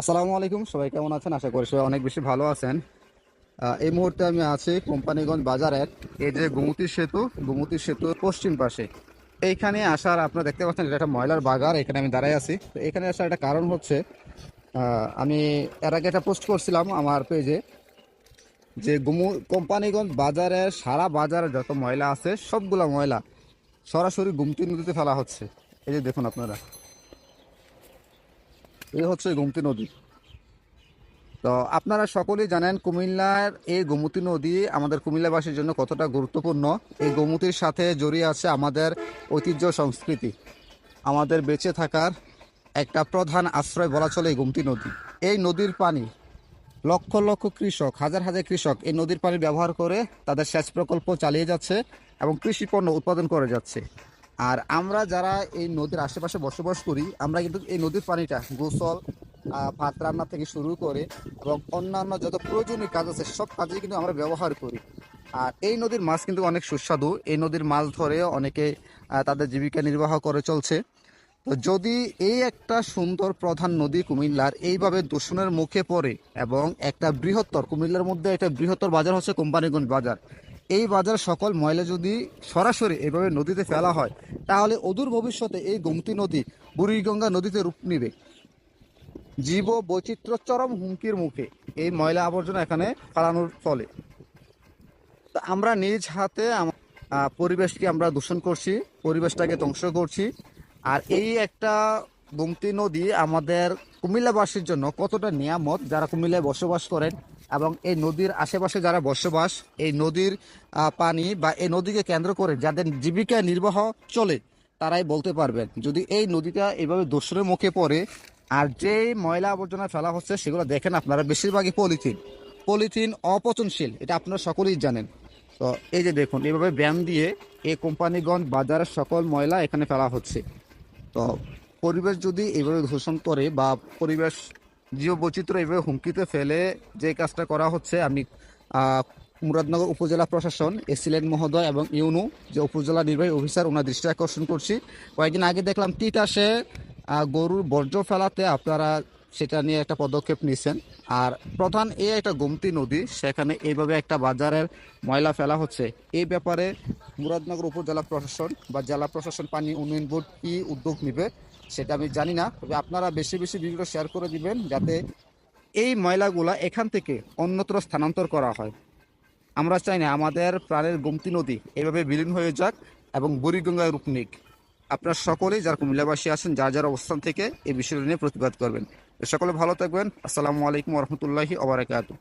আসসালামু আলাইকুম, সবাই কেমন আছেন? আশা করি সবাই অনেক বেশি ভালো আছেন। এই মুহূর্তে আমি আছি কোম্পানিগঞ্জ বাজারের এই যে গোমতী সেতু, গোমতী সেতুর পশ্চিম পাশে। এইখানে আসার আপনারা দেখতে পাচ্ছেন, এটা একটা ময়লার বাগার এখানে আমি দাঁড়াই আছি। তো এখানে আসার একটা কারণ হচ্ছে আমি এর আগে একটা পোস্ট করছিলাম আমার পেজে যে গুমু, কোম্পানিগঞ্জ বাজারে সারা বাজারে যত ময়লা আছে, সবগুলা ময়লা সরাসরি গুমতি নদীতে ফেলা হচ্ছে। এই যে দেখুন আপনারা। এই হচ্ছে গোমতী নদী। তো আপনারা সকলেই জানেন কুমিল্লার এই গোমতী নদী আমাদের কুমিল্লাবাসীর জন্য কতটা গুরুত্বপূর্ণ। এই গোমতীর সাথে জড়িয়ে আছে আমাদের ঐতিহ্য, সংস্কৃতি। আমাদের বেঁচে থাকার একটা প্রধান আশ্রয় বলা চলে এই গোমতী নদী। এই নদীর পানি, লক্ষ লক্ষ কৃষক, হাজার হাজার কৃষক এই নদীর পানি ব্যবহার করে তাদের সেচ প্রকল্প চালিয়ে যাচ্ছে এবং কৃষি পণ্য উৎপাদন করে যাচ্ছে। আর আমরা যারা এই নদীর আশেপাশে বসবাস করি, আমরা কিন্তু এই নদীর পানিটা, গোসল ভাত রান্না থেকে শুরু করে এবং অন্যান্য যত প্রয়োজনীয় কাজ আছে, সব কাজে কিন্তু আমরা ব্যবহার করি। আর এই নদীর মাছ কিন্তু অনেক সুস্বাদু। এই নদীর মাছ ধরে অনেকে তাদের জীবিকা নির্বাহ করে চলছে। তো যদি এই একটা সুন্দর প্রধান নদী কুমিল্লার এইভাবে দূষণের মুখে পড়ে এবং একটা বৃহত্তর, কুমিল্লার মধ্যে একটা বৃহত্তর বাজার হচ্ছে কোম্পানিগঞ্জ বাজার। এই বাজার সকল ময়লা যদি সরাসরি এভাবে নদীতে ফেলা হয়, তাহলে অদূর ভবিষ্যতে এই গোমতী নদী, বুড়িগঙ্গা নদীতে রূপ নিবে। জীব বৈচিত্র্য চরম হুমকির মুখে এই ময়লা আবর্জনা এখানে ফালানোর ফলে তো আমরা নিজ হাতে পরিবেশকে আমরা দূষণ করছি, পরিবেশটাকে ধ্বংস করছি। আর এই একটা গোমতী নদী আমাদের কুমিল্লাবাসীর জন্য কতটা নিয়ামত, যারা কুমিল্লায় বসবাস করেন এবং এই নদীর আশেপাশে যারা বসবাস, এই নদীর পানি বা এই নদীকে কেন্দ্র করে যাদের জীবিকা নির্বাহ চলে, তারাই বলতে পারবেন। যদি এই নদীটা এইভাবে দূষণের মুখে পড়ে, আর যে ময়লা আবর্জনা ফেলা হচ্ছে, সেগুলো দেখেন আপনারা, বেশিরভাগই পলিথিন। পলিথিন অপচনশীল, এটা আপনারা সকলেই জানেন। তো এই যে দেখুন, এইভাবে ব্যায়াম দিয়ে এই কোম্পানিগঞ্জ বাজারের সকল ময়লা এখানে ফেলা হচ্ছে। তো পরিবেশ যদি এইভাবে দূষণ করে বা পরিবেশ জীব বৈচিত্র্য এইভাবে হুমকিতে ফেলে যে কাজটা করা হচ্ছে, আমি মুরাদনগর উপজেলা প্রশাসন এসিলেন মহোদয় এবং ইউনু, যে উপজেলা নির্বাহী অফিসার ওনার দৃষ্টি আকর্ষণ করছি। কয়েকদিন আগে দেখলাম তিতাসে গরুর বর্জ্য ফেলাতে আপনারা সেটা নিয়ে একটা পদক্ষেপ নিয়েছেন আর প্রধান এই একটা গোমতী নদী, সেখানে এইভাবে একটা বাজারের ময়লা ফেলা হচ্ছে। এই ব্যাপারে মুরাদনগর উপজেলা প্রশাসন বা জেলা প্রশাসন পানি উন্নয়ন বোর্ড কি উদ্যোগ নেবে, সেটা আমি জানি না। তবে আপনারা বেশি বেশি ভিডিও শেয়ার করে দিবেন যাতে এই ময়লাগুলা এখান থেকে অন্যত্র স্থানান্তর করা হয়। আমরা চাই না আমাদের প্রাণের গোমতী নদী এভাবে বিলীন হয়ে যাক এবং বুড়িগঙ্গায় রূপ নিক আপনারা সকলেই যারা কুমিল্লাবাসী আছেন, যার যার অবস্থান থেকে এই বিষয়টা নিয়ে প্রতিবাদ করবেন। সকলে ভালো থাকবেন। আসসালামু আলাইকুম রহমতুল্লাহি ওবরাকাতু